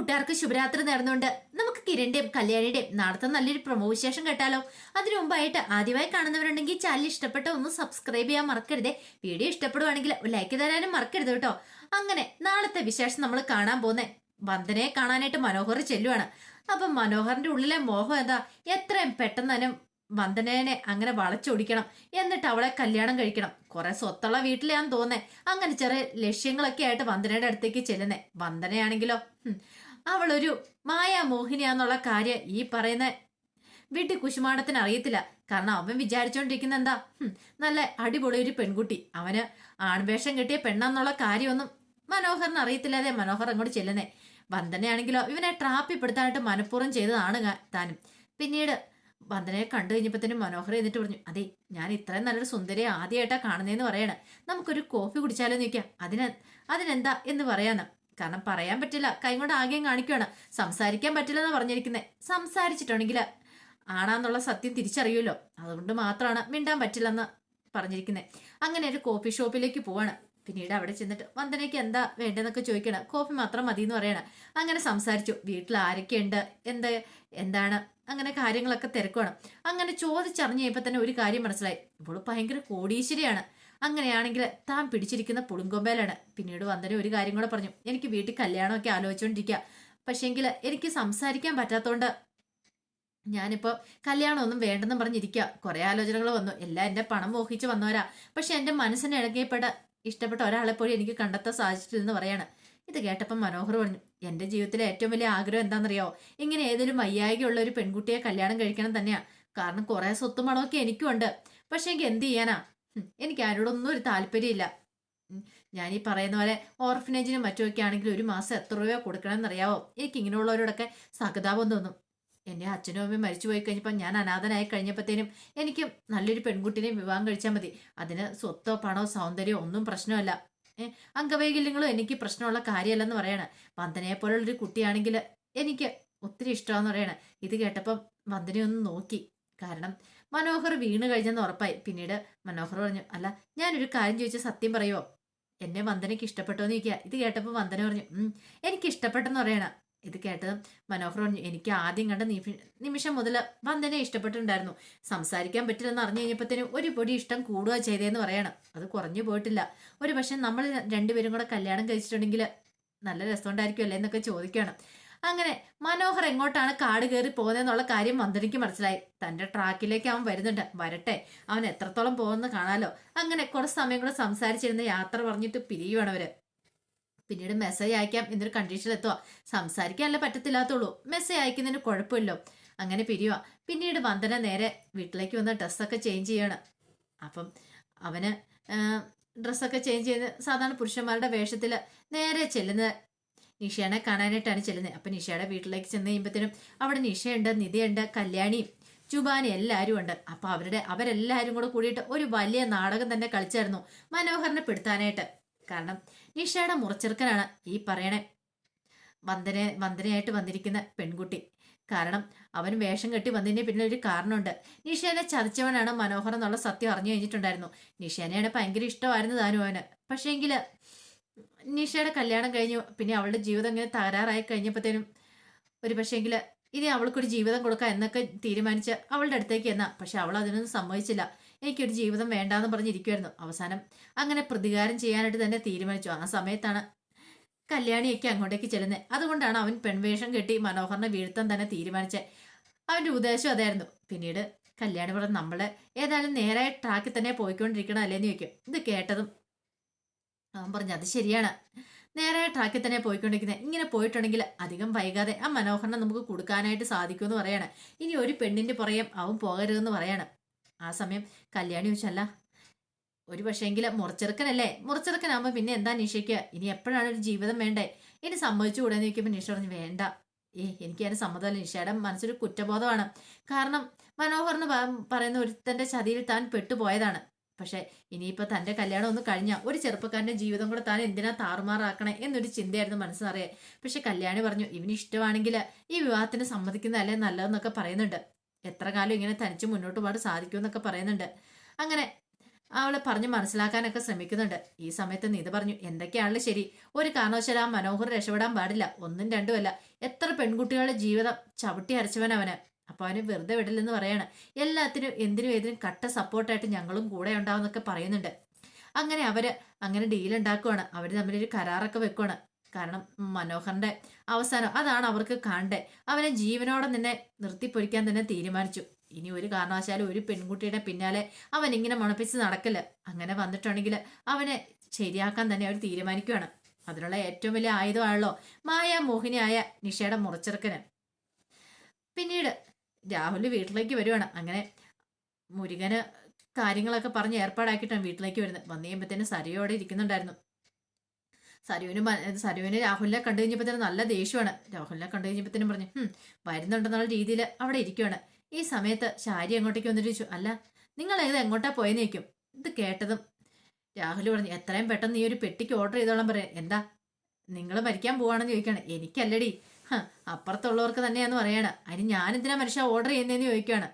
കൂട്ടുകാർക്ക് ശുഭരാത്രി നേർന്നുകൊണ്ട് നമുക്ക് കിരണിന്റെയും കല്യാണിയുടെയും നാളത്തെ നല്ലൊരു പ്രൊമോ വിശേഷം കേട്ടാലോ. അതിനു മുമ്പായിട്ട് ആദ്യമായി കാണുന്നവരുണ്ടെങ്കിൽ ചാനൽ ഇഷ്ടപ്പെട്ട ഒന്ന് സബ്സ്ക്രൈബ് ചെയ്യാൻ മറക്കരുതേ. വീഡിയോ ഇഷ്ടപ്പെടുവാണെങ്കിൽ ലൈക്ക് തരാനും മറക്കരുത് കേട്ടോ. അങ്ങനെ നാളത്തെ വിശേഷം നമ്മൾ കാണാൻ പോകുന്നേ വന്ദനയെ കാണാനായിട്ട് മനോഹർ ചെല്ലുവാണ്. അപ്പൊ മനോഹറിന്റെ ഉള്ളിലെ മോഹം എന്താ? എത്രയും പെട്ടെന്ന് തന്നെ വന്ദനേനെ അങ്ങനെ വളച്ചൊടിക്കണം. എന്നിട്ട് അവളെ കല്യാണം കഴിക്കണം. കുറെ സ്വത്തുള്ള വീട്ടിലാന്ന് തോന്നേ അങ്ങനെ ചെറിയ ലക്ഷ്യങ്ങളൊക്കെ ആയിട്ട് വന്ദനയുടെ അടുത്തേക്ക് ചെല്ലുന്നേ. വന്ദനയാണെങ്കിലോ? അവളൊരു മായാമോഹിനിയാന്നുള്ള കാര്യം ഈ പറയുന്ന വീട്ടിൽ കുശുമാടത്തിന് അറിയത്തില്ല. കാരണം അവൻ വിചാരിച്ചോണ്ടിരിക്കുന്ന എന്താ? നല്ല അടിപൊളി ഒരു പെൺകുട്ടി. അവന് ആൺവേഷം കിട്ടിയ പെണ്ണാന്നുള്ള കാര്യമൊന്നും മനോഹറിന് അറിയത്തില്ലാതെ മനോഹർ അങ്ങോട്ട് ചെല്ലുന്നേ. വന്ദനയാണെങ്കിലോ ഇവനെ ട്രാപ്പിപ്പെടുത്താനായിട്ട് മനഃപൂർവം ചെയ്തതാണ് താനും. പിന്നീട് വന്ദനയെ കണ്ടു കഴിഞ്ഞപ്പോഴത്തേനും മനോഹർ എന്നിട്ട് പറഞ്ഞു അതെ ഞാൻ ഇത്രയും നല്ലൊരു സുന്ദരിയെ ആദ്യമായിട്ടാണ് കാണുന്നതെന്ന് പറയണേ. നമുക്കൊരു കോഫി കുടിച്ചാലോ നിൽക്കാം അതിന് അതിനെന്താ എന്ന് പറയാന്ന് കാരണം പറയാൻ പറ്റില്ല. കൈ കൊണ്ട് ആകെയും കാണിക്കുകയാണ് സംസാരിക്കാൻ പറ്റില്ല എന്ന് പറഞ്ഞിരിക്കുന്നത് സംസാരിച്ചിട്ടുണ്ടെങ്കിൽ ആണാന്നുള്ള സത്യം തിരിച്ചറിയുമല്ലോ. അതുകൊണ്ട് മാത്രമാണ് മിണ്ടാൻ പറ്റില്ലെന്ന് പറഞ്ഞിരിക്കുന്നത് അങ്ങനെ ഒരു കോഫി ഷോപ്പിലേക്ക് പോവാണ്. പിന്നീട് അവിടെ ചെന്നിട്ട് വന്ദനയ്ക്ക് എന്താ വേണ്ടതെന്നൊക്കെ ചോദിക്കണം. കോഫി മാത്രം മതി എന്ന് പറയണം. അങ്ങനെ സംസാരിച്ചു. വീട്ടിൽ ആരൊക്കെയുണ്ട്? എന്ത്? എന്താണ്? അങ്ങനെ കാര്യങ്ങളൊക്കെ തിരക്കുവാണ്. അങ്ങനെ ചോദിച്ചറിഞ്ഞപ്പോൾ തന്നെ ഒരു കാര്യം മനസ്സിലായി. ഇവൾ ഭയങ്കര കോടീശ്വരിയാണ്. അങ്ങനെയാണെങ്കിൽ താൻ പിടിച്ചിരിക്കുന്ന പുളുങ്കൊമ്പേലാണ്. പിന്നീട് വന്ദന ഒരു കാര്യം കൂടെ പറഞ്ഞു. എനിക്ക് വീട്ടിൽ കല്യാണമൊക്കെ ആലോചിച്ചുകൊണ്ടിരിക്കുക പക്ഷേങ്കിൽ എനിക്ക് സംസാരിക്കാൻ പറ്റാത്തതുകൊണ്ട് ഞാനിപ്പോൾ കല്യാണമൊന്നും വേണ്ടെന്ന് പറഞ്ഞിരിക്കുക കുറേ ആലോചനകൾ വന്നു. എല്ലാം എന്റെ പണം മോഹിച്ച് വന്നവരാ. പക്ഷെ എന്റെ മനസ്സിന് ഇഴകിയപ്പെട്ട ഇഷ്ടപ്പെട്ട ഒരാളെ പോലും എനിക്ക് കണ്ടെത്താൻ സാധിച്ചിട്ടില്ലെന്ന് പറയാണ്. ഇത് കേട്ടപ്പം മനോഹർ പറഞ്ഞു എന്റെ ജീവിതത്തിലെ ഏറ്റവും വലിയ ആഗ്രഹം എന്താണെന്നറിയോ? ഇങ്ങനെ ഏതെങ്കിലും വയ്യായികയുള്ള ഒരു പെൺകുട്ടിയെ കല്യാണം കഴിക്കണം തന്നെയാണ് കാരണം കുറേ സ്വത്തും പണമൊക്കെ എനിക്കുണ്ട്. പക്ഷേ എനിക്ക് എന്ത് ചെയ്യാനാ? എനിക്ക് ആരോടൊന്നും ഒരു താല്പര്യമില്ല. ഞാൻ ഈ പറയുന്ന പോലെ ഓർഫനേജിനും മറ്റുമൊക്കെ ആണെങ്കിൽ ഒരു മാസം എത്ര രൂപ കൊടുക്കണമെന്നറിയാവോ? എനിക്ക് ഇങ്ങനെയുള്ളവരോടൊക്കെ സഹതാപം തോന്നും. എന്റെ അച്ഛനും അമ്മയും മരിച്ചു പോയി കഴിഞ്ഞപ്പോൾ ഞാൻ അനാഥനായി കഴിഞ്ഞപ്പോഴത്തേനും എനിക്ക് നല്ലൊരു പെൺകുട്ടിനെ വിവാഹം കഴിച്ചാൽ മതി. അതിന് സ്വത്തോ പണോ സൗന്ദര്യമോ ഒന്നും പ്രശ്നമല്ല. അംഗവൈകല്യങ്ങളും എനിക്ക് പ്രശ്നമുള്ള കാര്യമല്ലെന്ന് പറയണ. വന്ദനയെ പോലുള്ളൊരു കുട്ടിയാണെങ്കിൽ എനിക്ക് ഒത്തിരി ഇഷ്ടമാണെന്ന് പറയണ. ഇത് കേട്ടപ്പം വന്ദനയൊന്ന് നോക്കി. കാരണം മനോഹർ വീണ് കഴിഞ്ഞെന്ന് ഉറപ്പായി. പിന്നീട് മനോഹർ പറഞ്ഞു അല്ല ഞാനൊരു കാര്യം ചോദിച്ചാൽ സത്യം പറയുമോ എന്നെ വന്ദനയ്ക്ക് ഇഷ്ടപ്പെട്ടോ എന്ന് ചോദിക്കുക ഇത് കേട്ടപ്പോൾ വന്ദന പറഞ്ഞു എനിക്ക് ഇഷ്ടപ്പെട്ടെന്ന് പറയണ. ഇത് കേട്ടത് മനോഹർ പറഞ്ഞു എനിക്ക് ആദ്യം കണ്ട നിമിഷം മുതൽ വന്ദനെ ഇഷ്ടപ്പെട്ടിട്ടുണ്ടായിരുന്നു. സംസാരിക്കാൻ പറ്റില്ലെന്ന് അറിഞ്ഞു കഴിഞ്ഞപ്പോഴത്തേനും ഒരു പൊടി ഇഷ്ടം കൂടുക ചെയ്തതെന്ന് പറയണം. അത് കുറഞ്ഞു പോയിട്ടില്ല. ഒരു പക്ഷെ നമ്മൾ രണ്ടുപേരും കൂടെ കല്യാണം കഴിച്ചിട്ടുണ്ടെങ്കിൽ നല്ല രസമുണ്ടായിരിക്കുമല്ലേ എന്നൊക്കെ ചോദിക്കണം. അങ്ങനെ മനോഹർ എങ്ങോട്ടാണ് കാട് കയറി പോകുന്നതെന്നുള്ള കാര്യം മന്ത്രിക്ക് മനസ്സിലായി. തന്റെ ട്രാക്കിലേക്ക് അവൻ വരുന്നുണ്ട്. വരട്ടെ അവൻ എത്രത്തോളം പോകുമെന്ന് കാണാലോ. അങ്ങനെ കുറച്ച് സമയം കൂടെ സംസാരിച്ചിരുന്ന യാത്ര പറഞ്ഞിട്ട് പിരിയുവാണ് അവർ. പിന്നീട് മെസ്സേജ് അയക്കാം എന്നൊരു കണ്ടീഷനിൽ എത്തുക സംസാരിക്കാനല്ല പറ്റത്തില്ലാത്തുള്ളൂ മെസ്സേജ് അയക്കുന്നതിന് കുഴപ്പമില്ലോ. അങ്ങനെ പിരിയുക പിന്നീട് വന്ദന നേരെ വീട്ടിലേക്ക് വന്ന് ഡ്രസ്സൊക്കെ ചേഞ്ച് ചെയ്യാണ്. അപ്പം അവന് ഡ്രസ്സൊക്കെ ചേഞ്ച് ചെയ്ത് സാധാരണ പുരുഷന്മാരുടെ വേഷത്തിൽ നേരെ ചെല്ലുന്നത് നിഷേനെ കാണാനായിട്ടാണ് ചെല്ലുന്നത്. അപ്പം നിഷയുടെ വീട്ടിലേക്ക് ചെന്ന് കഴിയുമ്പോഴത്തേനും അവിടെ നിഷയുണ്ട് നിധിയുണ്ട് കല്യാണിയും ചുബാനി എല്ലാവരും ഉണ്ട്. അപ്പോൾ അവരുടെ അവരെല്ലാവരും കൂടെ കൂടിയിട്ട് ഒരു വലിയ നാടകം തന്നെ കളിച്ചായിരുന്നു മനോഹരനെ പെടുത്താനായിട്ട്. കാരണം നിഷയുടെ മുറച്ചെറുക്കനാണ് ഈ പറയണേ വന്ദന വന്ദനയായിട്ട് വന്നിരിക്കുന്ന പെൺകുട്ടി. കാരണം അവൻ വേഷം കെട്ടി വന്നതിന് പിന്നെ ഒരു കാരണമുണ്ട്. നിഷേനെ ചതിച്ചവനാണ് മനോഹർ എന്നുള്ള സത്യം അറിഞ്ഞു കഴിഞ്ഞിട്ടുണ്ടായിരുന്നു. നിഷേനെയാണ് ഭയങ്കര ഇഷ്ടമായിരുന്നു താനും അവന്. പക്ഷേങ്കിൽ നിഷയുടെ കല്യാണം കഴിഞ്ഞു. പിന്നെ അവളുടെ ജീവിതം ഇങ്ങനെ തകരാറായി കഴിഞ്ഞപ്പോഴത്തേനും ഒരു പക്ഷേങ്കിൽ ഇനി അവൾക്കൊരു ജീവിതം കൊടുക്കാം എന്നൊക്കെ തീരുമാനിച്ച് അവളുടെ അടുത്തേക്ക് എന്നാ പക്ഷെ അവൾ അതിനൊന്നും സമ്മതിച്ചില്ല. എനിക്കൊരു ജീവിതം വേണ്ടാന്ന് പറഞ്ഞിരിക്കുമായിരുന്നു അവസാനം അങ്ങനെ പ്രതികാരം ചെയ്യാനായിട്ട് തന്നെ തീരുമാനിച്ചു. ആ സമയത്താണ് കല്യാണിയൊക്കെ അങ്ങോട്ടേക്ക് ചെല്ലുന്നത് അതുകൊണ്ടാണ് അവൻ പെൺവേഷം കെട്ടി മനോഹറിനെ വീഴ്ത്താൻ തന്നെ തീരുമാനിച്ചത് അവന്റെ ഉദ്ദേശം അതായിരുന്നു. പിന്നീട് കല്യാണി പറഞ്ഞ് നമ്മളെ ഏതായാലും നേരായ ട്രാക്കിൽ തന്നെ പോയിക്കൊണ്ടിരിക്കണം അല്ലേന്ന് ചോദിക്കും. ഇത് കേട്ടതും അവൻ പറഞ്ഞു അത് ശരിയാണ്. നേരെ ട്രാക്കിൽ തന്നെ പോയിക്കൊണ്ടിരിക്കുന്നത് ഇങ്ങനെ പോയിട്ടുണ്ടെങ്കിൽ അധികം വൈകാതെ ആ മനോഹരനെ നമുക്ക് കൊടുക്കാനായിട്ട് സാധിക്കുമെന്ന് പറയാണ്. ഇനി ഒരു പെണ്ണിന്റെ പുറകെ അവൻ പോകരുതെന്ന് പറയാണ്. ആ സമയം കല്യാണി ചോദിച്ചല്ല ഒരു പക്ഷേങ്കിൽ മുറച്ചെറുക്കനല്ലേ മുറച്ചെറുക്കനാകുമ്പോൾ പിന്നെ എന്താ നിഷയ്ക്ക്? ഇനി എപ്പോഴാണ് ഒരു ജീവിതം വേണ്ടേ? ഇനി സമ്മതിച്ചു കൂടെ ചോദിക്കുമ്പോൾ നിഷ പറഞ്ഞു വേണ്ട. ഏ എനിക്ക് അതിന് സമ്മതമല്ല. നിഷയുടെ മനസ്സൊരു കുറ്റബോധമാണ്. കാരണം മനോഹറിന് പറയുന്ന ഒരുത്തന്റെ ചതിയിൽ താൻ പെട്ടുപോയതാണ്. പക്ഷെ ഇനിയിപ്പോ തന്റെ കല്യാണം ഒന്ന് കഴിഞ്ഞ ഒരു ചെറുപ്പക്കാരന്റെ ജീവിതം കൂടെ താൻ എന്തിനാ താറുമാറാക്കണേ എന്നൊരു ചിന്തയായിരുന്നു മനസ്സിനറിയേ പക്ഷെ കല്യാണി പറഞ്ഞു ഇവന് ഇഷ്ടമാണെങ്കിൽ ഈ വിവാഹത്തിന് സമ്മതിക്കുന്നതല്ലേ നല്ലതെന്നൊക്കെ പറയുന്നുണ്ട്. എത്ര കാലം ഇങ്ങനെ തനിച്ച് മുന്നോട്ട് പോകാൻ സാധിക്കുമെന്നൊക്കെ പറയുന്നുണ്ട്. അങ്ങനെ അവളെ പറഞ്ഞ് മനസ്സിലാക്കാനൊക്കെ ശ്രമിക്കുന്നുണ്ട്. ഈ സമയത്ത് നീത പറഞ്ഞു എന്തൊക്കെയാണല്ലോ ശരി. ഒരു കാരണവശാലും ആ മനോഹർ രക്ഷപ്പെടാൻ പാടില്ല. ഒന്നും രണ്ടുമല്ല. എത്ര പെൺകുട്ടികളുടെ ജീവിതം ചവിട്ടി അരച്ചവൻ അവന്. അപ്പൊ അവന് വെറുതെ വിടില്ലെന്ന് പറയാണ്. എല്ലാത്തിനും എന്തിനും ഏതിനും കട്ട സപ്പോർട്ടായിട്ട് ഞങ്ങളും കൂടെ ഉണ്ടാവുന്നൊക്കെ പറയുന്നുണ്ട്. അങ്ങനെ അവർ അങ്ങനെ ഡീൽ ഉണ്ടാക്കുവാണ്. അവർ തമ്മിലൊരു കരാറൊക്കെ വെക്കുവാണ്. കാരണം മനോഹറിന്റെ അവസാനം അതാണ് അവർക്ക് കാണണ്ടേ അവനെ ജീവനോടെ തന്നെ നിർത്തിപ്പൊരിക്കാൻ തന്നെ തീരുമാനിച്ചു. ഇനി ഒരു കാരണവശാലും ഒരു പെൺകുട്ടിയുടെ പിന്നാലെ അവൻ ഇങ്ങനെ മണപ്പിച്ച് നടക്കില്ല അങ്ങനെ വന്നിട്ടുണ്ടെങ്കിൽ അവനെ ശരിയാക്കാൻ തന്നെ അവർ തീരുമാനിക്കുകയാണ് അതിനുള്ള ഏറ്റവും വലിയ ആയുധമാണല്ലോ മായ മോഹിനിയായ നിഷയുടെ മുറച്ചെറുക്കന്. പിന്നീട് രാഹുൽ വീട്ടിലേക്ക് വരുവാണ്. അങ്ങനെ മുരുകന് കാര്യങ്ങളൊക്കെ പറഞ്ഞ് ഏർപ്പാടാക്കിയിട്ടാണ് വീട്ടിലേക്ക് വരുന്നത്. വന്നു കഴിയുമ്പോഴത്തേനും സരയോടെ ഇരിക്കുന്നുണ്ടായിരുന്നു. സരുവിന് സരുവിന് രാഹുലിനെ കണ്ടു കഴിഞ്ഞപ്പോഴത്തേനും നല്ല ദേഷ്യമാണ്. രാഹുലിനെ കണ്ടു കഴിഞ്ഞപ്പോഴത്തേനും പറഞ്ഞു "ഹും, വരുന്നുണ്ടെന്നുള്ള രീതിയിൽ അവിടെ ഇരിക്കുവാണ്. ഈ സമയത്ത് ശാരി അങ്ങോട്ടേക്ക് വന്നിട്ട് ചോദിച്ചു അല്ല നിങ്ങൾ ഏത് എങ്ങോട്ടാ പോയെന്ന് ചോദിക്കും? ഇത് കേട്ടതും രാഹുൽ പറഞ്ഞു എത്രയും പെട്ടെന്ന് ഈ ഒരു പെട്ടിക്ക് ഓർഡർ ചെയ്തോളാൻ പറയാം. എന്താ നിങ്ങൾ മരിക്കാൻ പോവാണെന്ന് ചോദിക്കുകയാണ്. എനിക്കല്ലടി അപ്പുറത്തുള്ളവർക്ക് തന്നെയാന്ന് പറയാണ്. അതിന് ഞാൻ എന്തിനാ മനുഷ്യ ഓർഡർ ചെയ്യുന്നതെന്ന് ചോദിക്കുകയാണ്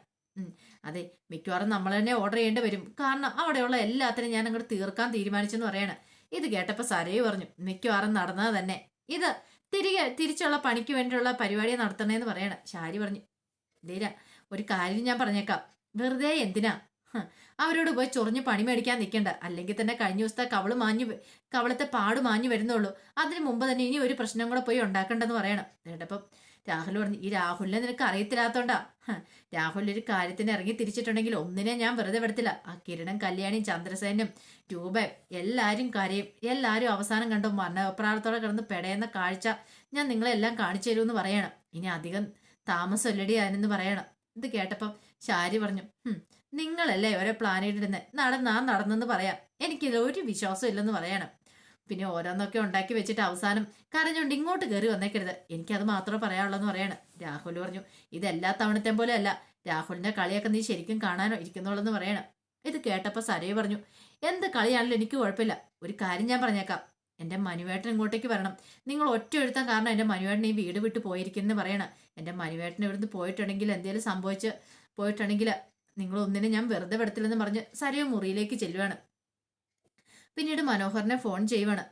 അതെ മിക്കവാറും നമ്മൾ തന്നെ ഓർഡർ ചെയ്യേണ്ടി വരും. കാരണം അവിടെയുള്ള എല്ലാത്തിനും ഞാൻ അങ്ങോട്ട് തീർക്കാൻ തീരുമാനിച്ചെന്ന് പറയാണ്. ഇത് കേട്ടപ്പോൾ സരയു പറഞ്ഞു മിക്കവാറും നടന്നത് തന്നെ. ഇത് തിരികെ തിരിച്ചുള്ള പണിക്ക് വേണ്ടിയുള്ള പരിപാടി നടത്തണേന്ന് പറയണം. ശാരി പറഞ്ഞു ധീര ഒരു കാര്യം ഞാൻ പറഞ്ഞേക്കാം. വെറുതെ എന്തിനാ? അവരോട് പോയി ചൊറിഞ്ഞ് പണി മേടിക്കാൻ നിൽക്കണ്ട അല്ലെങ്കിൽ തന്നെ കഴിഞ്ഞ ദിവസത്തെ കവൾ മാഞ്ഞു കവളത്തെ പാട് മാഞ്ഞു വരുന്നുള്ളൂ. അതിന് മുമ്പ് തന്നെ ഇനി ഒരു പ്രശ്നം കൂടെ പോയി ഉണ്ടാക്കണ്ടെന്ന് പറയണം. എന്നിട്ടപ്പം രാഹുൽ പറഞ്ഞു ഈ രാഹുലിനെ നിനക്ക് അറിയത്തില്ലാത്തോണ്ടാ. രാഹുൽ ഒരു കാര്യത്തിന് ഇറങ്ങി തിരിച്ചിട്ടുണ്ടെങ്കിൽ ഒന്നിനെ ഞാൻ വെറുതെ വിടത്തില്ല. ആ കിരണം കല്യാണിയും ചന്ദ്രസേനും രൂപയും എല്ലാരും കരയും. എല്ലാരും അവസാനം കണ്ടു മരണപ്രാർത്ഥത്തോടെ കിടന്ന് പെടയുന്ന കാഴ്ച ഞാൻ നിങ്ങളെല്ലാം കാണിച്ചു തരുമെന്ന് പറയണം. ഇനി അധികം താമസം താമസമല്ലടി അതിനെന്ന് പറയണം. ഇത് കേട്ടപ്പം ശാരി പറഞ്ഞു "ഹും, നിങ്ങളല്ലേ ഓരോ പ്ലാൻ ഇടുന്നത് നടന്നാ നടന്നെന്ന് പറയാം. എനിക്കിതിൽ ഒരു വിശ്വാസം ഇല്ലെന്ന് പറയണം. പിന്നെ ഓരോന്നൊക്കെ ഉണ്ടാക്കി വെച്ചിട്ട് അവസാനം കരഞ്ഞുകൊണ്ട് ഇങ്ങോട്ട് കയറി വന്നേക്കരുത്. എനിക്കത് മാത്രമേ പറയാനുള്ളൂ എന്ന് പറയണം. രാഹുൽ പറഞ്ഞു ഇതെല്ലാ തവണത്തെ പോലെ അല്ല രാഹുലിന്റെ കളിയൊക്കെ നീ ശരിക്കും കാണാനോ ഇരിക്കുന്നുള്ളെന്ന് പറയണം. ഇത് കേട്ടപ്പോൾ സരയു പറഞ്ഞു എന്ത് കളിയാണെങ്കിലും എനിക്ക് കുഴപ്പമില്ല. ഒരു കാര്യം ഞാൻ പറഞ്ഞേക്കാം. എന്റെ മനുവേട്ടൻ ഇങ്ങോട്ടേക്ക് വരണം. നിങ്ങൾ ഒറ്റ എഴുത്താൻ കാരണം എന്റെ മനുവേട്ടൻ ഈ വീട് വിട്ട് പോയിരിക്കുന്നു പറയണം. എന്റെ മനുവേട്ടൻ ഇവിടുന്ന് പോയിട്ടുണ്ടെങ്കിൽ എന്തെങ്കിലും സംഭവിച്ച് പോയിട്ടുണ്ടെങ്കിൽ നിങ്ങൾ ഒന്നിനെ ഞാൻ വെറുതെ വിടത്തില്ലെന്ന് പറഞ്ഞ് സരയ മുറിയിലേക്ക് ചെല്ലുവാണ്. പിന്നീട് മനോഹറിനെ ഫോൺ ചെയ്യുവാണ്.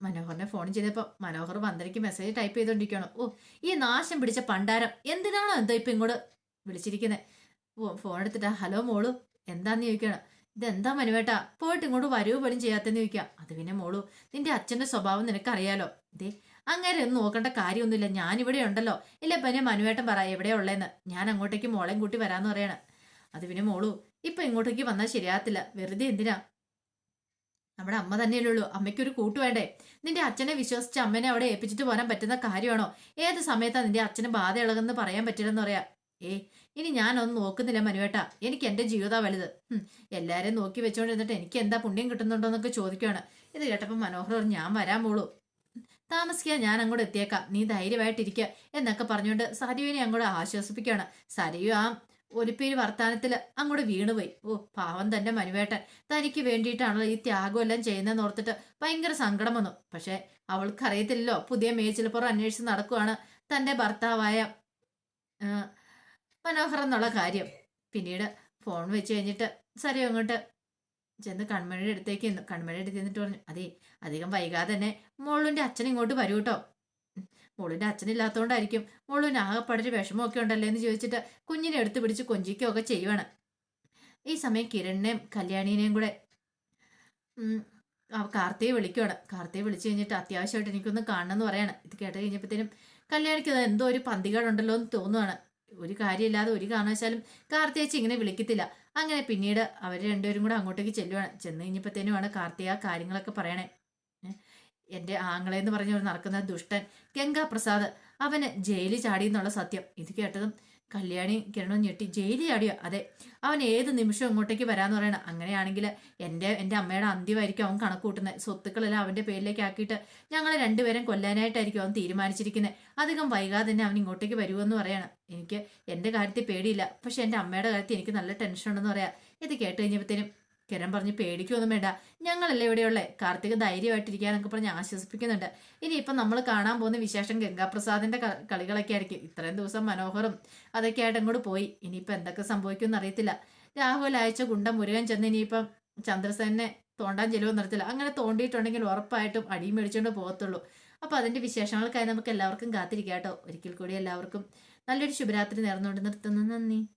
മനോഹറിനെ ഫോൺ ചെയ്തപ്പോൾ മനോഹർ വന്ദനയ്ക്ക് മെസ്സേജ് ടൈപ്പ് ചെയ്തോണ്ടിരിക്കുകയാണ് ഓ ഈ നാശം പിടിച്ച പണ്ടാരം എന്തിനാണോ എന്തോ ഇപ്പം ഇങ്ങോട്ട് വിളിച്ചിരിക്കുന്നത് ഓ ഫോൺ എടുത്തിട്ടാ. ഹലോ മോളു. എന്താന്ന് ചോദിക്കുകയാണ് ഇതെന്താ മനുവേട്ടാ? പോയിട്ട് ഇങ്ങോട്ട് വരവ് പോലും ചെയ്യാത്തെന്ന് ചോദിക്കാം അത് പിന്നെ മോളു നിന്റെ അച്ഛന്റെ സ്വഭാവം നിനക്കറിയാലോ? ദേ അങ്ങനെ ഒന്നും നോക്കേണ്ട കാര്യമൊന്നുമില്ല. ഞാനിവിടെ ഉണ്ടല്ലോ ഇല്ല പിന്നെ മനുവേട്ടൻ പറ എവിടെയാ ഞാൻ അങ്ങോട്ടേക്ക് മോളെയും കൂട്ടി വരാന്ന് പറയണം. അത് പിന്നെ മോളു ഇപ്പൊ ഇങ്ങോട്ടേക്ക് വന്നാൽ ശരിയാകത്തില്ല. വെറുതെ എന്തിനാ? നമ്മുടെ അമ്മ തന്നെയല്ലേ ഉള്ളൂ. അമ്മയ്ക്കൊരു കൂട്ട് വേണ്ടേ? നിന്റെ അച്ഛനെ വിശ്വസിച്ച് അമ്മനെ അവിടെ ഏൽപ്പിച്ചിട്ട് പോരാൻ പറ്റുന്ന കാര്യമാണോ? ഏത് സമയത്താ നിന്റെ അച്ഛന് ബാധ ഇളകുന്ന പറയാൻ പറ്റില്ലെന്ന് പറയാ? ഏ ഇനി ഞാനൊന്നും നോക്കുന്നില്ല മനുവേട്ടാ. എനിക്ക് എന്റെ ജീവിത വലുത്. എല്ലാരെയും നോക്കി വെച്ചോണ്ടിരുന്നിട്ട് എനിക്ക് എന്താ പുണ്യം കിട്ടുന്നുണ്ടോന്നൊക്കെ ചോദിക്കുവാണ്. ഇത് കേട്ടപ്പോൾ മനോഹർ ഞാൻ വരാൻ പോളൂ താമസിക്കാൻ ഞാൻ അങ്ങോട്ട് എത്തിയേക്കാം. നീ ധൈര്യമായിട്ടിരിക്കുക എന്നൊക്കെ പറഞ്ഞുകൊണ്ട് സരയുവിനെ അങ്ങോട്ട് ആശ്വസിപ്പിക്കുകയാണ്. സരയു ആ ഒലിപ്പേര് വർത്താനത്തിൽ അങ്ങോട്ട് വീണുപോയി. ഓ പാവം തന്റെ മനുവേട്ടൻ തനിക്ക് വേണ്ടിയിട്ടാണല്ലോ ഈ ത്യാഗം എല്ലാം ചെയ്യുന്നതെന്ന് ഓർത്തിട്ട് ഭയങ്കര സങ്കടം വന്നു. പക്ഷെ അവൾക്കറിയത്തില്ലല്ലോ പുതിയ മേച്ചിലപ്പുറം അന്വേഷിച്ച് നടക്കുവാണ് തന്റെ ഭർത്താവായ മനോഹർ എന്നുള്ള കാര്യം. പിന്നീട് ഫോൺ വെച്ച് കഴിഞ്ഞിട്ട് സരി അങ്ങോട്ട് ചെന്ന് കൺമണിയുടെ അടുത്തേക്ക് ചെന്നു കൺമണിയുടെ അടുത്ത് ചെന്നിട്ട് പറഞ്ഞു അതെ അധികം വൈകാതെ തന്നെ മോളുടെ അച്ഛൻ ഇങ്ങോട്ട് വരൂ കേട്ടോ ഉം, മോളുവിന്റെ അച്ഛനില്ലാത്തതുകൊണ്ടായിരിക്കും മോളുവിന് ആകെപ്പാടൊരു വിഷമമൊക്കെ ഉണ്ടല്ലേ എന്ന് ചോദിച്ചിട്ട് കുഞ്ഞിനെ എടുത്തു പിടിച്ച് കൊഞ്ചിക്കുകയൊക്കെ ചെയ്യുവാണ്. ഈ സമയം കിരണിനെയും കല്യാണിനെയും കൂടെ കാർത്തിയെ വിളിക്കുവാണ്. കാർത്തിയെ വിളിച്ചു കഴിഞ്ഞിട്ട് അത്യാവശ്യമായിട്ട് എനിക്കൊന്ന് കാണണമെന്ന് പറയാണ്. ഇത് കേട്ട് കഴിഞ്ഞപ്പോഴത്തേനും കല്യാണിക്ക് എന്തോ ഒരു പന്തികേടുണ്ടല്ലോ എന്ന് തോന്നുവാണ്. ഒരു കാര്യമില്ലാതെ ഒരു കാരണവശാലും കാർത്തിയച്ചി ഇങ്ങനെ വിളിക്കത്തില്ല. അങ്ങനെ പിന്നീട് അവർ രണ്ടുപേരും കൂടെ അങ്ങോട്ടേക്ക് ചെല്ലുവാണ്. ചെന്ന് കഴിഞ്ഞപ്പോഴത്തേനുമാണ് കാർത്തിക കാര്യങ്ങളൊക്കെ പറയണേ. എന്റെ ആങ്ങളെന്ന് പറഞ്ഞ ഒരു നടക്കുന്ന ദുഷ്ടൻ ഗംഗാപ്രസാദ്. അവന് ജയിലിൽ ചാടി എന്നുള്ള സത്യം. ഇത് കേട്ടതും കല്യാണി കിരണവും ഞെട്ടി ജയിലിൽ ചാടിയോ? അതെ. അവൻ ഏത് നിമിഷം ഇങ്ങോട്ടേക്ക് വരാന്ന് പറയണം. അങ്ങനെയാണെങ്കിൽ എന്റെ എന്റെ അമ്മയുടെ അന്ത്യമായിരിക്കും അവൻ കണക്ക് കൂട്ടുന്നത് സ്വത്തുക്കളെല്ലാം അവന്റെ പേരിലേക്ക് ആക്കിയിട്ട് ഞങ്ങളെ രണ്ടുപേരും കൊല്ലാനായിട്ടായിരിക്കും അവൻ തീരുമാനിച്ചിരിക്കുന്നത് അധികം വൈകാതെ തന്നെ അവൻ ഇങ്ങോട്ടേക്ക് വരുമെന്ന് പറയണം. എനിക്ക് എന്റെ കാര്യത്തിൽ പേടിയില്ല. പക്ഷെ എന്റെ അമ്മയുടെ കാര്യത്തിൽ എനിക്ക് നല്ല ടെൻഷൻ ഉണ്ടെന്ന് പറയാം. ഇത് കേട്ട് കഴിഞ്ഞപ്പോഴത്തേനും കിരൺ പറഞ്ഞ് പേടിക്കൊന്നും വേണ്ട. ഞങ്ങളല്ലേ ഇവിടെയുള്ളേ? കാർത്തിക് ധൈര്യമായിട്ടിരിക്കാനൊക്കെ പറഞ്ഞ് ആശ്വസിപ്പിക്കുന്നുണ്ട്. ഇനി ഇപ്പം നമ്മൾ കാണാൻ പോകുന്ന വിശേഷം ഗംഗാപ്രസാദിന്റെ കളികളൊക്കെ ആയിരിക്കും. ഇത്രയും ദിവസം മനോഹറും അതൊക്കെ ആയിട്ട് അങ്ങോട്ട് പോയി. ഇനിയിപ്പോൾ എന്തൊക്കെ സംഭവിക്കുമെന്ന് അറിയത്തില്ല. രാഹുൽ അയച്ച ഗുണ്ടം മുരുകൻ ചെന്ന് ഇനിയിപ്പം ചന്ദ്രസേനെ തോണ്ടാൻ ചെലവ് നിർത്തില്ല അങ്ങനെ തോണ്ടിയിട്ടുണ്ടെങ്കിൽ ഉറപ്പായിട്ടും അടിയും മേടിച്ചുകൊണ്ട് പോകത്തുള്ളൂ. അപ്പോൾ അതിന്റെ വിശേഷങ്ങൾക്കായി നമുക്ക് എല്ലാവർക്കും കാത്തിരിക്കാം കേട്ടോ. ഒരിക്കൽ കൂടി എല്ലാവർക്കും നല്ലൊരു ശുഭരാത്രി നേർന്നുകൊണ്ട് നിർത്തുന്നു. നന്ദി.